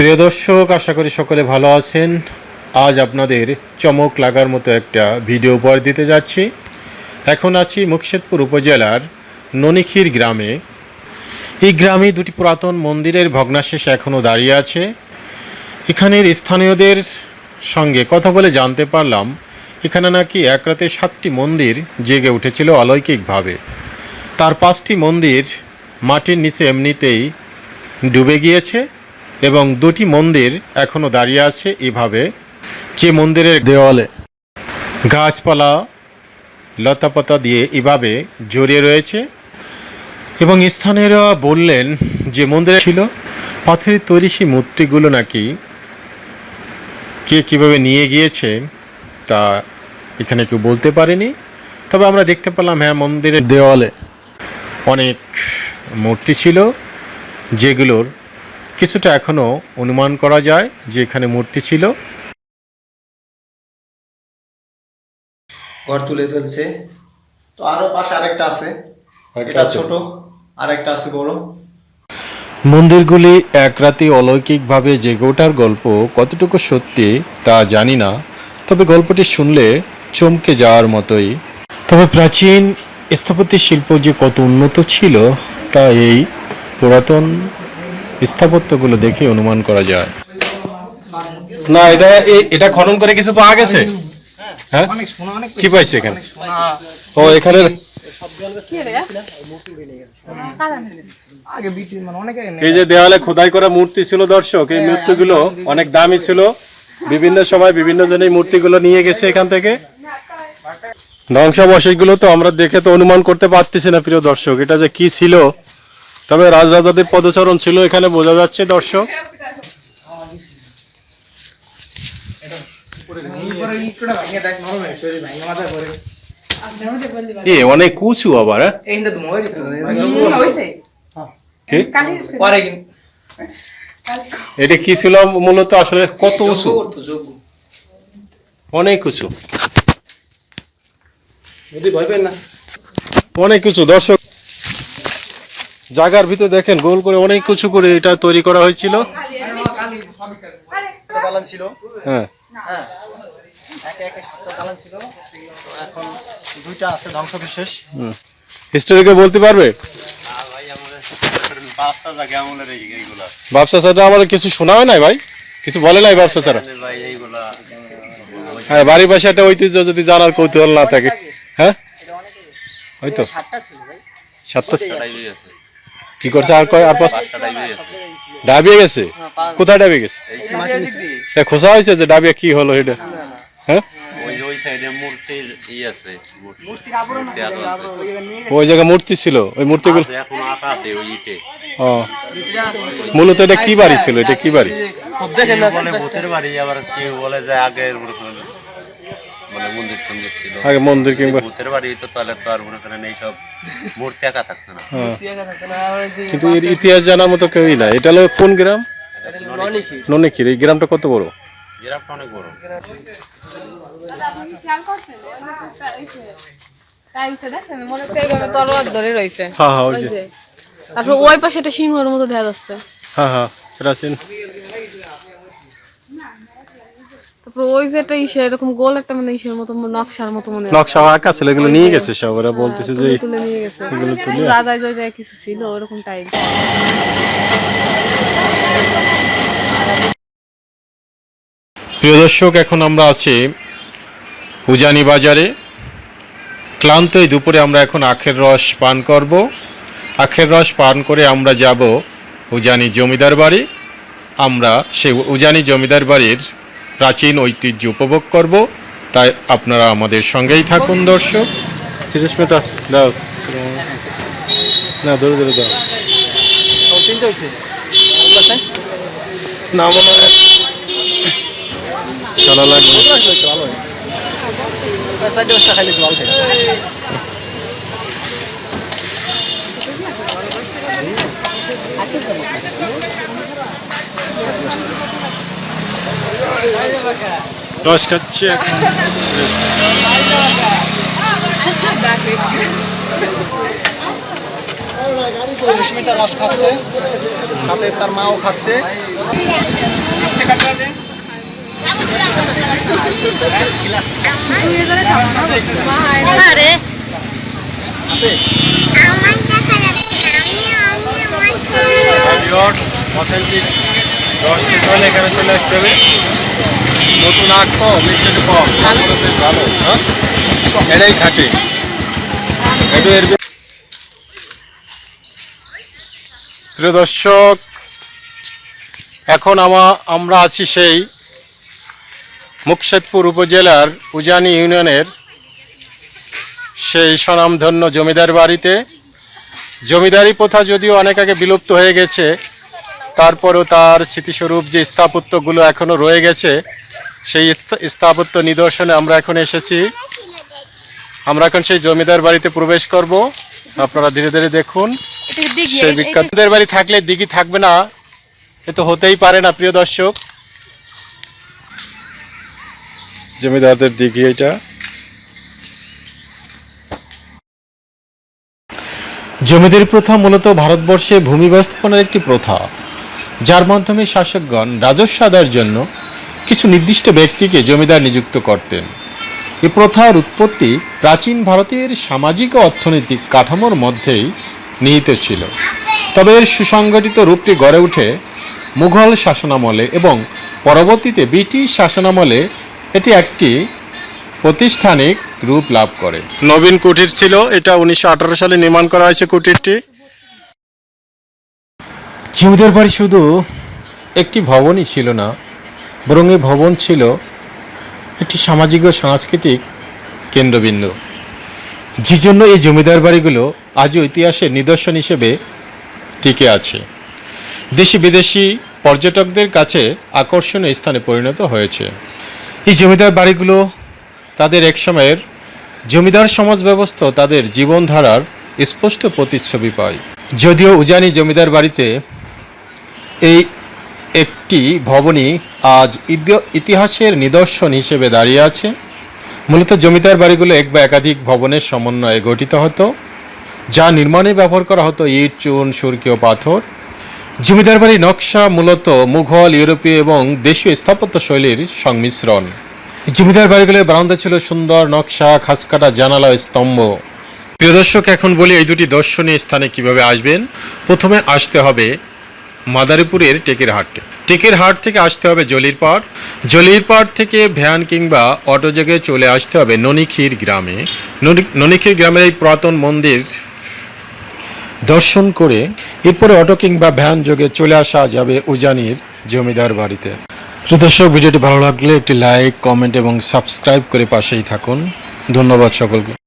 প্রিয় দর্শক, আশা করি সকলে ভালো আছেন। আজ আপনাদের চমক লাগার মতো একটা ভিডিও উপহার দিতে যাচ্ছি। এখন আছি মুর্শিদপুর উপজেলার ননিখির গ্রামে। এই গ্রামে দুটি পুরাতন মন্দিরের ভগ্নাশেষ এখনও দাঁড়িয়ে আছে। এখানের স্থানীয়দের সঙ্গে কথা বলে জানতে পারলাম, এখানে নাকি এক রাতে সাতটি মন্দির জেগে উঠেছিল অলৌকিকভাবে। তার পাঁচটি মন্দির মাটির নিচে এমনিতেই ডুবে গিয়েছে। এবং দুটি মন্দির এখনও দাঁড়িয়ে আছে এভাবে। যে মন্দিরের দেওয়ালে। গাছপালা লতাপাতা দিয়ে এভাবে জড়িয়ে রয়েছে। এবং স্থানীয়রা বললেন যে মন্দিরে ছিল পাথরের তৈরি সেই মূর্তিগুলো নাকি কে কীভাবে নিয়ে গিয়েছে তা এখানে কেউ বলতে পারেনি। তবে আমরা দেখতে পেলাম হ্যাঁ মন্দিরের দেওয়ালে। অনেক মূর্তি ছিল যেগুলোর কিছুটা এখনও অনুমান করা যায় যে এখানে মূর্তি ছিল। ঘর তুলে ফেলছে। তো আরও পাশে আরেকটা আছে। এটা ছোট আরেকটা আছে বড়। মন্দিরগুলি এক রাতে অলৌকিকভাবে জেগে ওঠার গল্প কতটুকু সত্যি তা জানি না তবে গল্পটি শুনলে চমকে যাওয়ার মতোই। তবে প্রাচীন স্থাপত্য শিল্প যে কত উন্নত ছিল তা এই পুরাতন স্থাপত্যগুলো দেখে অনুমান করা যায়। না, এটা এটা খনন করে কিছু পাওয়া গেছে? হ্যাঁ? কি পাইছে এখানে? ও, এখানে এই যে দেওয়ালে খোদাই করা মূর্তি ছিল দর্শক, এই মূর্তিগুলো অনেক দামি ছিল। বিভিন্ন সময় বিভিন্ন জন এই মূর্তিগুলো নিয়ে গেছে এখান থেকে। ধ্বংসাবশেষগুলো তো আমরা দেখে তো অনুমান করতে পারতেছি না, প্রিয় দর্শক। এটা যে কি ছিল তবে রাজরাজাদের পদচরণ ছিল এখানে বোঝা যাচ্ছে দর্শক। এ অনেক উঁচু আবার হ্যাঁ? এটা কি ছিল মূলত আসলে কত উঁচু? অনেক উঁচু। অনেক কিছু দর্শক জায়গার ভিতরে দেখেন, গোল করে অনেক কিছু করে এটা তৈরি করা হয়েছিল। হ্যাঁ। সাতটা হিস্টোরিকে বলতে পারবে? ব্যবসা ছাড়া আমাদের কিছু শোনা হয় নাই ভাই। কিছু বলে নাই ব্যবসা ছাড়া। হ্যাঁ বাড়ির পাশে একটা ঐতিহ্য যদি জানার কৌতূহল না থাকে। হ্যাঁ? হয়তো সাতটা। কি করছে? আর কয় আর ডাবিয়ে গেছে? কোথায় ডাবিয়ে গেছে? খোঁজা হয়েছে যে ডাবিয়ে কি হলো এটা হ্যাঁ? ওই মূর্তি মূলত এটা কি বাড়ি ছিল? এটা কি বাড়ি? বাড়ি, আবার বলে যে আগের মন্দির টন্দির ছিল। আগে মন্দির কিংবা ভূতের বাড়ি তো তাহলে তো আর মনে করেন এইসব মূর্তি আঁকা থাকতো না। হ্যাঁ। কিন্তু এর ইতিহাস জানার মতো কেউই না এটা হলো কোন গ্রাম? ননিখির। এই গ্রামটা কত বড়? গ্রামটা অনেক বড়। মনে হ্যাঁ হ্যাঁ তারপর ওই পাশে একটা সিংহর মতো দেখা যাচ্ছে। হ্যাঁ হ্যাঁ। প্রাচীন তারপর ওই যে একটা ইসে এরকম গোল একটা মানে ইসের মতো নকশার মতো মনে নকশা আঁকা ছিল এগুলো নিয়ে গেছে সব ওরা বলতেছে যে তুলে তুলে নিয়ে গেছে। এগুলো তুলে রাজায় জয় কিছু ছিল ওরকম টাইপ প্রিয় দর্শক এখন আমরা আছি উজানি বাজারে। ক্লান্ত এই দুপুরে আমরা এখন আখের রস পান করব। আখের রস পান করে আমরা যাব উজানি জমিদার বাড়ি। আমরা সেই উজানি জমিদার বাড়ির প্রাচীন ঐতিহ্য উপভোগ করব। তাই আপনারা আমাদের সঙ্গেই থাকুন দর্শক। চিরস্মিতা দাও না ধরে ধরে দাও। না মনে হয় চলা লাগবে। ভালো খাইলে ভালো খাচ্ছে এখন। সুস্মিতা রস খাচ্ছে সাথে তার মাও খাচ্ছে। আরে। অথেন্টিক রস হলে এখানে চলে আসতে হবে। নতুন আট কম মিষ্টি কম ভালো। হ্যাঁ? এটাই খাটে একটু এর প্রিয় দর্শক এখন আমা আমরা আছি সেই মুকশেদপুর উপজেলার উজানি ইউনিয়নের সেই স্বনামধন্য জমিদার বাড়িতে। জমিদারি প্রথা যদিও অনেক আগে বিলুপ্ত হয়ে গেছে তারপরেও তার স্মৃতিস্বরূপ যে স্থাপত্যগুলো এখনও রয়ে গেছে সেই স্থাপত্য নিদর্শনে আমরা এখন এসেছি। আমরা এখন সেই জমিদার বাড়িতে প্রবেশ করব। আপনারা ধীরে ধীরে দেখুন। সেই বিখ্যাতদের বাড়ি থাকলে দিঘি থাকবে না। এ তো হতেই পারে না প্রিয় দর্শক। জমিদারদের দিঘি এটা। জমিদারি প্রথা মূলত ভারতবর্ষে ভূমি ব্যবস্থাপনার একটি প্রথা। যার মাধ্যমে শাসকগণ রাজস্ব আদায়ের জন্য কিছু নির্দিষ্ট ব্যক্তিকে জমিদার নিযুক্ত করতেন। এই প্রথার উৎপত্তি প্রাচীন ভারতের সামাজিক ও অর্থনৈতিক কাঠামোর মধ্যেই নিহিত ছিল। তবে এর সুসংগঠিত রূপটি গড়ে ওঠে মুঘল শাসনামলে এবং পরবর্তীতে ব্রিটিশ শাসনামলে এটি একটি প্রতিষ্ঠানিক রূপ লাভ করে। নবীন কুটির ছিল, এটা উনিশশো আঠারো সালে নির্মাণ করা হয়েছে কুটিরটি। জমিদার বাড়ি শুধু একটি ভবনই ছিল না, বরং এই ভবন ছিল একটি সামাজিক ও সাংস্কৃতিক কেন্দ্রবিন্দু। যে জন্য এই জমিদার বাড়িগুলো আজও ইতিহাসের নিদর্শন হিসেবে টিকে আছে। দেশি বিদেশি পর্যটকদের কাছে আকর্ষণীয় স্থানে পরিণত হয়েছে। এই জমিদার বাড়িগুলো তাদের এক সময়ের জমিদার সমাজ ব্যবস্থা তাদের জীবনধারার স্পষ্ট প্রতিচ্ছবি পায়। যদিও উজানি জমিদার বাড়িতে এই একটি ভবনই আজ ইতিহাসের নিদর্শন হিসেবে দাঁড়িয়ে আছে। মূলত জমিদার বাড়িগুলো এক বা একাধিক ভবনের সমন্বয়ে গঠিত হতো, যা নির্মাণে ব্যবহার করা হতো ইট, চুন, সুরকি ও পাথর। জমিদার বাড়ির নকশা মূলত মুঘল, ইউরোপীয় এবং দেশীয় স্থাপত্য শৈলীর সংমিশ্রণ। জমিদার বাড়িগুলোর বারান্দা ছিল সুন্দর, নকশা, খাসকাটা, জানালা স্তম্ভ। প্রিয় দর্শক, এখন বলি এই দুটি দর্শনীয় স্থানে কীভাবে আসবেন? প্রথমে আসতে হবে মাদারীপুরের টেকের হাট। টেকের হাট থেকে আসতে হবে জলির পাড়। জলির পাড় থেকে ভ্যান কিংবা অটো যোগে চলে আসতে হবে ননিখির গ্রামে। ননি- ননিখির গ্রামের এই পুরাতন মন্দির দর্শন করে এরপরে অটো কিংবা ভ্যান যোগে চলে আসা যাবে উজানির জমিদার বাড়িতে। দর্শক, ভিডিওটি ভালো লাগলে একটি লাইক, কমেন্ট এবং সাবস্ক্রাইব করে পাশেই থাকুন। ধন্যবাদ সকলকে।